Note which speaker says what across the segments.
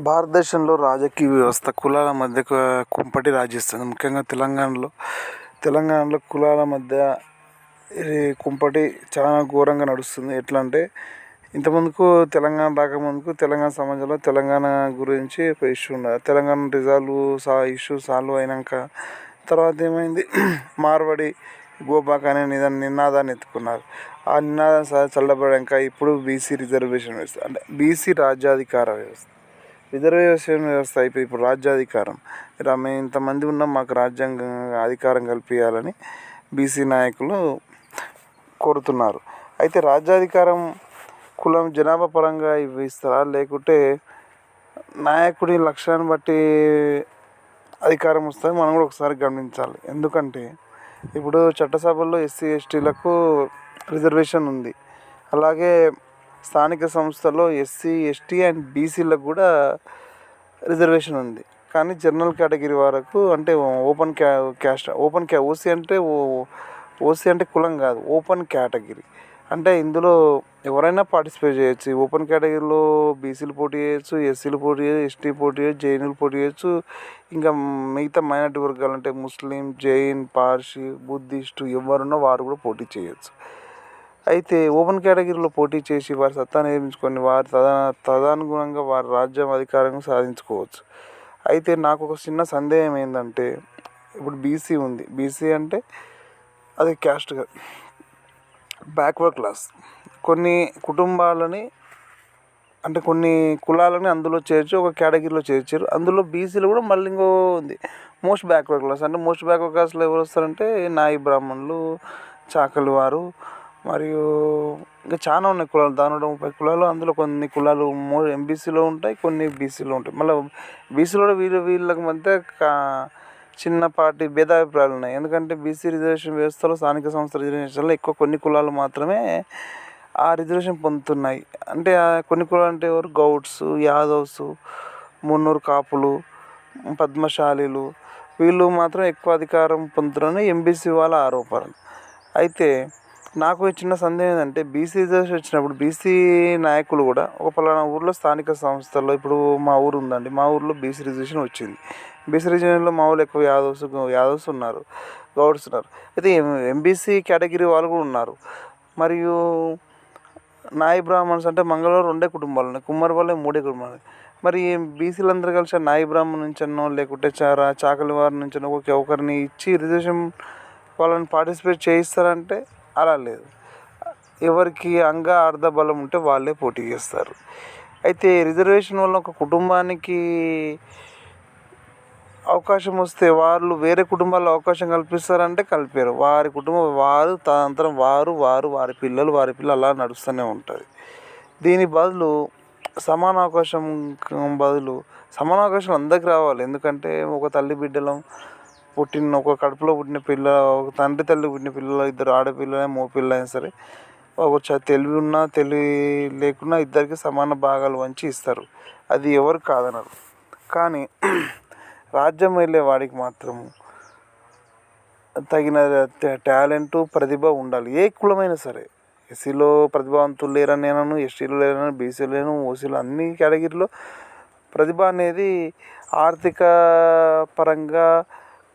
Speaker 1: భారతదేశంలో రాజకీయ వ్యవస్థ కులాల మధ్య కుంపటి రాజిస్తుంది ముఖ్యంగా తెలంగాణలో. తెలంగాణలో కులాల మధ్య ఇది కుంపటి చాలా ఘోరంగా నడుస్తుంది. ఎట్లా అంటే ఇంతకుముందుకు తెలంగాణ రాకముందుకు తెలంగాణ సమాజంలో తెలంగాణ గురించి ఒక ఇష్యూ ఉండదు తెలంగాణ రిజాల్వ్ సా ఇష్యూ సాల్వ్ అయినాక తర్వాత ఏమైంది? మార్వాడి గోబాక్ అనే నిదా నినాదాన్ని ఎత్తుకున్నారు. ఆ నినాదం స- చల్లబడాక ఇప్పుడు బీసీ రిజర్వేషన్ వ్యవస్థ. అంటే బీసీ రాజ్యాధికార వ్యవస్థ. రిజర్వేషన్ వ్యవస్థ అయిపోయి ఇప్పుడు రాజ్యాధికారం. ఇలా మేము ఇంతమంది ఉన్నాం మాకు రాజ్యాంగ అధికారం కల్పించాలని బీసీ నాయకులు కోరుతున్నారు. అయితే రాజ్యాధికారం కులం జనాభా పరంగా ఇవి ఇస్తారా లేకుంటే నాయకుడి లక్ష్యాన్ని బట్టి అధికారం వస్తుంది. మనం కూడా ఒకసారి గమనించాలి. ఎందుకంటే ఇప్పుడు చట్టసభల్లో ఎస్సీ ఎస్టీలకు రిజర్వేషన్ ఉంది. అలాగే స్థానిక సంస్థల్లో ఎస్సీ ఎస్టీ అండ్ బీసీలకు కూడా రిజర్వేషన్ ఉంది. కానీ జనరల్ కేటగిరీ వరకు అంటే ఓపెన్ క్యా క్యాస్ట్ ఓపెన్ క్యా ఓసీ అంటే ఓ- ఓసీ అంటే కులం కాదు ఓపెన్ కేటగిరీ. అంటే ఇందులో ఎవరైనా పార్టిసిపేట్ చేయొచ్చు. ఓపెన్ కేటగిరీలో బీసీలు పోటీ చేయొచ్చు ఎస్సీలు పోటీ చేయొచ్చు ఎస్టీ పోటీ చేయొచ్చు జైనులు పోటీ చేయొచ్చు. ఇంకా మిగతా మైనార్టీ వర్గాలు అంటే ముస్లిం జైన్ పార్సీ బుద్ధిస్టు ఎవరున్నా వారు కూడా పోటీ చేయొచ్చు. అయితే ఓపెన్ కేటగిరీలో పోటీ చేసి వారి సత్తా నిరూపించుకొని వారి తదా తదనుగుణంగా వారి రాజ్యం అధికారం సాధించుకోవచ్చు. అయితే నాకు ఒక చిన్న సందేహం ఏంటంటే ఇప్పుడు బీసీ ఉంది. బీసీ అంటే అది క్యాస్ట్గా బ్యాక్వర్డ్ క్లాస్ కొన్ని కుటుంబాలని అంటే కొన్ని కులాలని అందులో చేర్చి ఒక కేటగిరీలో చేర్చారు. అందులో బీసీలు కూడా మళ్ళీ ఇంకో ఉంది. మోస్ట్ బ్యాక్వర్డ్ క్లాస్ అంటే మోస్ట్ బ్యాక్వర్డ్ క్లాస్లో ఎవరు వస్తారంటే నాయి బ్రాహ్మణులు చాకలి వారు మరియు ఇంకా చాలా ఉన్నాయి కులాలు. దానిలో ముప్పై కులాలు అందులో కొన్ని కులాలు మో ఎంబీసీలో ఉంటాయి కొన్ని బీసీలో ఉంటాయి. మళ్ళీ బీసీలో కూడా వీళ్ళ వీళ్ళకి మధ్య కా- చిన్నపాటి భేదాభిప్రాయాలు ఉన్నాయి. ఎందుకంటే బీసీ రిజర్వేషన్ వ్యవస్థలో స్థానిక సంస్థ రిజర్వేషన్లో ఎక్కువ కొన్ని కులాలు మాత్రమే ఆ రిజర్వేషన్ పొందుతున్నాయి. అంటే కొన్ని కులాలు అంటే ఎవరు? గౌడ్స్ యాదవ్స్ మున్నూరు కాపులు పద్మశాలీలు. వీళ్ళు మాత్రం ఎక్కువ అధికారం పొందుతున్నారని ఎంబీసీ వాళ్ళ ఆరోపణ అయితే నాకు చిన్న సందేహం ఏంటంటే బీసీ రిజర్వేషన్ వచ్చినప్పుడు బీసీ నాయకులు కూడా ఒక పలానా ఊర్లో స్థానిక సంస్థల్లో ఇప్పుడు మా ఊరు ఉందండి మా ఊర్లో బీసీ రిజర్వేషన్ వచ్చింది. బీసీ రిజర్వేషన్లో మా ఊళ్ళో ఎక్కువ యాదవ్స్ యాదవ్స్ ఉన్నారు గౌడ్స్ ఉన్నారు. అయితే ఎంబీసీ కేటగిరీ వాళ్ళు కూడా ఉన్నారు. మరియు నాయి బ్రాహ్మణ్స్ అంటే మంగళవారం రెండే కుటుంబాలు ఉన్నాయి కుమ్మరి వాళ్ళే మూడే కుటుంబాలు మరి బీసీలందరూ కలిసి నాయి బ్రాహ్మణ్ నుంచనో లేకుంటే చారా చాకలి వారి నుంచనో ఒక ఒకరిని ఇచ్చి రిజర్వేషన్ వాళ్ళని పార్టిసిపేట్ చేయిస్తారంటే అలా లేదు. ఎవరికి అంగ అర్ధ బలం ఉంటే వాళ్ళే పోటీ చేస్తారు. అయితే రిజర్వేషన్ వల్ల ఒక కుటుంబానికి అవకాశం వస్తే వాళ్ళు వేరే కుటుంబాల్లో అవకాశం కల్పిస్తారంటే కలిపారు. వారి కుటుంబం వారు తదనంతరం వారు వారు వారి పిల్లలు వారి పిల్లలు అలా నడుస్తూనే ఉంటుంది. దీని బదులు సమాన అవకాశం బదులు సమాన అవకాశం అందరికి రావాలి. ఎందుకంటే ఒక తల్లి బిడ్డలం పుట్టిన ఒక కడుపులో పుట్టిన పిల్ల ఒక తండ్రి తల్లి పుట్టిన పిల్లలు ఇద్దరు ఆడపిల్ల మో పిల్ల అయినా సరే ఒక చ- తెలివి ఉన్నా తెలివి లేకున్నా ఇద్దరికి సమాన భాగాలు వంచి ఇస్తారు. అది ఎవరు కాదనరు కానీ రాజ్యం వెళ్ళే వాడికి మాత్రము తగిన టాలెంట్ ప్రతిభ ఉండాలి. ఏ కులమైనా సరే ఎస్సీలో ప్రతిభావంతులు లేరని నేను ఎస్టీలో లేరని బీసీలో లేను ఓసీలో అన్ని కేటగిరీలో ప్రతిభ అనేది ఆర్థిక పరంగా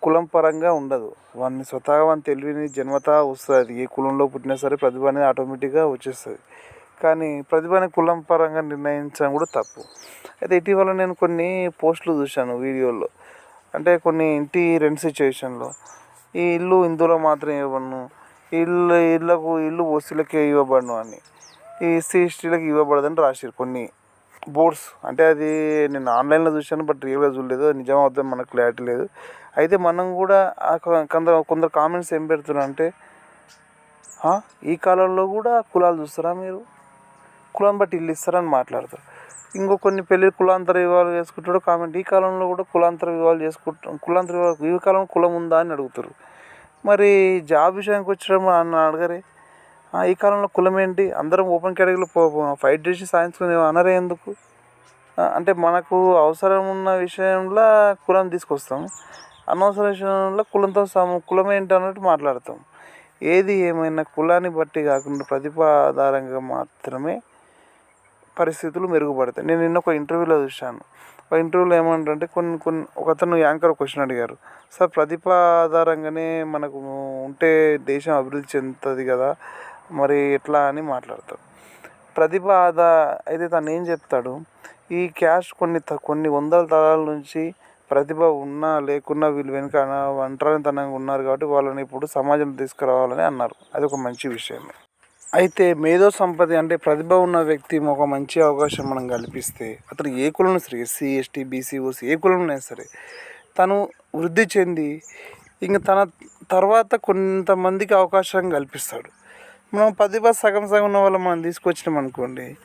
Speaker 1: కులం పరంగా ఉండదు. వాడిని స్వతహా వాని తెలివిని జన్మత వస్తుంది. ఏ కులంలో పుట్టినా సరే ప్రతిభ అనేది ఆటోమేటిక్గా వచ్చేస్తుంది. కానీ ప్రతిభని కులం పరంగా నిర్ణయించడం కూడా తప్పు. అయితే ఇటీవల నేను కొన్ని పోస్టులు చూశాను వీడియోలో అంటే కొన్ని ఇంటి రెంట్ సిచ్యువేషన్లో ఈ ఇల్లు ఇందులో మాత్రం ఇవ్వబడను. ఇల్లు ఇళ్ళకు ఇల్లు ఓసీలకే ఇవ్వబడను అని. ఈ ఎస్సీ ఎస్టీలకు ఇవ్వబడదని రాశారు కొన్ని. బోర్డ్స్. అంటే అది నేను ఆన్లైన్లో చూశాను బట్ రియల్గా చూడలేదు. నిజం అవుతుంది మనకు క్లారిటీ లేదు. అయితే మనం కూడా కొందరు కొందరు కామెంట్స్ ఏం పెడుతున్నారు అంటే ఈ కాలంలో కూడా కులాలు చూస్తారా మీరు? కులం బట్టి ఇల్లు ఇస్తారని మాట్లాడతారు. ఇంకో కొన్ని పెళ్ళి కులాంతర వివాహాలు చేసుకుంటాడు కామెంట్ ఈ కాలంలో కూడా కులాంతర వివాహాలు చేసుకుంటాం కులాంతర వివాహాలు ఈ కాలంలో కులం ఉందా? అని అడుగుతారు. మరి జాబ్ విషయానికి వచ్చడం అన్న అడగరే. ఈ కాలంలో కులం ఏంటి అందరం ఓపెన్ కేటగిరీలో ఫైట్ చేసి సాధించుకునే అనరే ఎందుకు? అంటే మనకు అవసరం ఉన్న విషయంలో కులం తీసుకొస్తాం. అనవసర విషయంలో కులంతో సమ కులం ఏంటి అన్నట్టు మాట్లాడతాం. ఏది ఏమైనా కులాన్ని బట్టి కాకుండా ప్రతిభ ఆధారంగా మాత్రమే పరిస్థితులు మెరుగుపడతాయి. నేను నిన్న ఒక ఇంటర్వ్యూలో చూశాను. ఒక ఇంటర్వ్యూలో ఏమంటారంటే కొన్ని కొన్ని ఒకతను యాంకర్ క్వశ్చన్ అడిగారు. సార్ ప్రతిభ ఆధారంగానే మనకు ఉంటే దేశం అభివృద్ధి చెందుతుంది కదా మరి ఎట్లా అని మాట్లాడతాడు. ప్రతిభ ఆదా అయితే తను ఏం చెప్తాడు? ఈ క్యాష్ కొన్ని త- కొన్ని వందల తరాల నుంచి ప్రతిభ ఉన్నా లేకున్నా వీళ్ళు వెనుక ఒంటరితనంగా ఉన్నారు కాబట్టి వాళ్ళని ఇప్పుడు సమాజంలో తీసుకురావాలని అన్నారు. అది ఒక మంచి విషయమే. అయితే మేధో సంపత్తి అంటే ప్రతిభ ఉన్న వ్యక్తి ఒక మంచి అవకాశం మనం కల్పిస్తే అతను ఏ కులం సరే ఎస్సీ ఎస్టీ బీసీ ఓసీ ఏ కులంలో సరే తను వృద్ధి చెంది ఇంక తన తర్వాత కొంతమందికి అవకాశం కల్పిస్తాడు. మనం పది బస్ సగం సగం ఉన్న వాళ్ళు మనం తీసుకొచ్చినాం అనుకోండి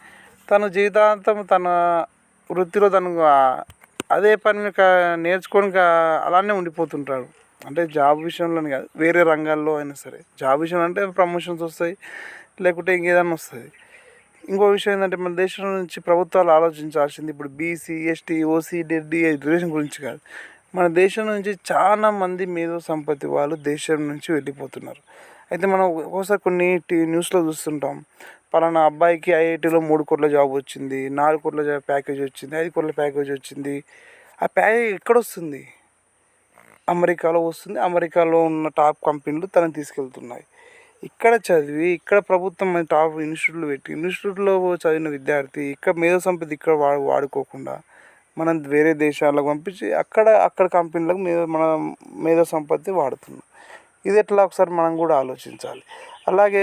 Speaker 1: తన జీవితాంతం తన వృత్తిలో తను అదే పని క- నేర్చుకొని అలానే ఉండిపోతుంటాడు. అంటే జాబ్ విషయంలోనే కాదు వేరే రంగాల్లో అయినా సరే. జాబ్ విషయం అంటే ప్రమోషన్స్ వస్తాయి లేకుంటే ఇంకేదైనా వస్తుంది ఇంకో విషయం ఏంటంటే మన దేశం నుంచి ప్రభుత్వాలు ఆలోచించాల్సింది ఇప్పుడు బీసీ ఎస్టీ ఓసీ డెడ్డి రిలేషన్ గురించి కాదు. మన దేశం నుంచి చాలా మంది మేధో సంపత్తి వాళ్ళు దేశం నుంచి వెళ్ళిపోతున్నారు. అయితే మనం ఒక్కోసారి కొన్ని టీ న్యూస్లో చూస్తుంటాం. పలానా అబ్బాయికి ఐఐటీలో మూడు కోట్ల జాబ్ వచ్చింది నాలుగు కోట్ల జాబ్ ప్యాకేజ్ వచ్చింది ఐదు కోట్ల ప్యాకేజ్ వచ్చింది. ఆ ప్యాకేజ్ ఎక్కడ వస్తుంది? అమెరికాలో వస్తుంది. అమెరికాలో ఉన్న టాప్ కంపెనీలు తనని తీసుకెళ్తున్నాయి. ఇక్కడ చదివి ఇక్కడ ప్రభుత్వం టాప్ ఇన్స్టిట్యూట్లు పెట్టి ఇన్స్టిట్యూట్లో చదివిన విద్యార్థి ఇక్కడ మేధో సంపత్తి ఇక్కడ వాడు వాడుకోకుండా మనం వేరే దేశాలకు పంపించి అక్కడ అక్కడ కంపెనీలకు మేధో మన మేధో సంపత్తి వాడుతున్నాం. ఇది ఎట్లా ఒకసారి మనం కూడా ఆలోచించాలి. అలాగే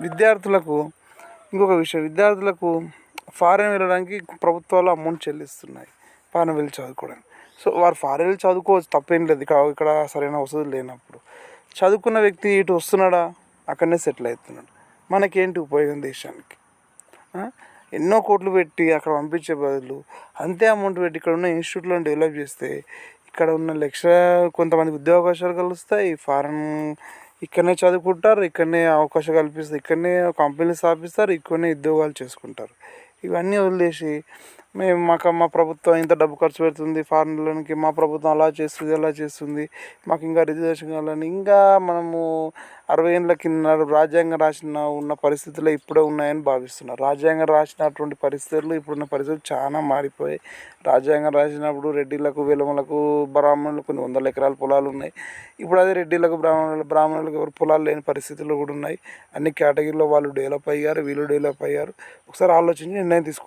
Speaker 1: విద్యార్థులకు ఇంకొక విషయం విద్యార్థులకు ఫారెన్ వెళ్ళడానికి ప్రభుత్వాలు అమౌంట్ చెల్లిస్తున్నాయి ఫారెన్ వెళ్ళి చదువుకోవడానికి. సో వారు ఫారెన్ వెళ్ళి చదువుకోవచ్చు తప్పేం లేదు. ఇక్కడ ఇక్కడ సరైన వసతులు లేనప్పుడు. చదువుకున్న వ్యక్తి ఇటు వస్తున్నాడా? అక్కడనే సెటిల్ అవుతున్నాడు. మనకేంటి ఉపయోగం దేశానికి? ఎన్నో కోట్లు పెట్టి అక్కడ పంపించే బదులు అంతే అమౌంట్ పెట్టి ఇక్కడ ఉన్న ఇన్స్టిట్యూట్లను డెవలప్ చేస్తే ఇక్కడ ఉన్న లెక్చరర్ కొంతమంది ఉద్యోగావకాశాలు కలుస్తాయి ఫారెన్ ఇక్కడనే చదువుకుంటారు ఇక్కడనే అవకాశం కల్పిస్తారు ఇక్కడనే కంపెనీలు స్థాపిస్తారు ఇక్కడనే ఉద్యోగాలు చేసుకుంటారు. ఇవన్నీ వదిలేసి మేము మాకు మా ప్రభుత్వం ఇంత డబ్బు ఖర్చు పెడుతుంది ఫారెన్లకి మా ప్రభుత్వం అలా చేస్తుంది అలా చేస్తుంది మాకు ఇంకా రిజర్వేషన్ కావాలని. ఇంకా మనము అరవై ఏళ్ళ కింద రాజ్యాంగం రాసిన ఉన్న పరిస్థితులు ఇప్పుడే ఉన్నాయని భావిస్తున్నారు రాజ్యాంగం రాసినటువంటి పరిస్థితులు ఇప్పుడున్న పరిస్థితులు చాలా మారిపోయాయి. రాజ్యాంగం రాసినప్పుడు రెడ్డిలకు వెలమలకు బ్రాహ్మణులకు కొన్ని వందల ఎకరాల పొలాలు ఉన్నాయి. ఇప్పుడు అదే రెడ్డిలకు బ్రాహ్మణులు బ్రాహ్మణులకు ఎవరు పొలాలు లేని పరిస్థితులు కూడా ఉన్నాయి. అన్ని కేటగిరీలో వాళ్ళు డెవలప్ అయ్యారు వీళ్ళు డెవలప్ అయ్యారు. ఒకసారి ఆలోచించి నిర్ణయం తీసుకోవాలి.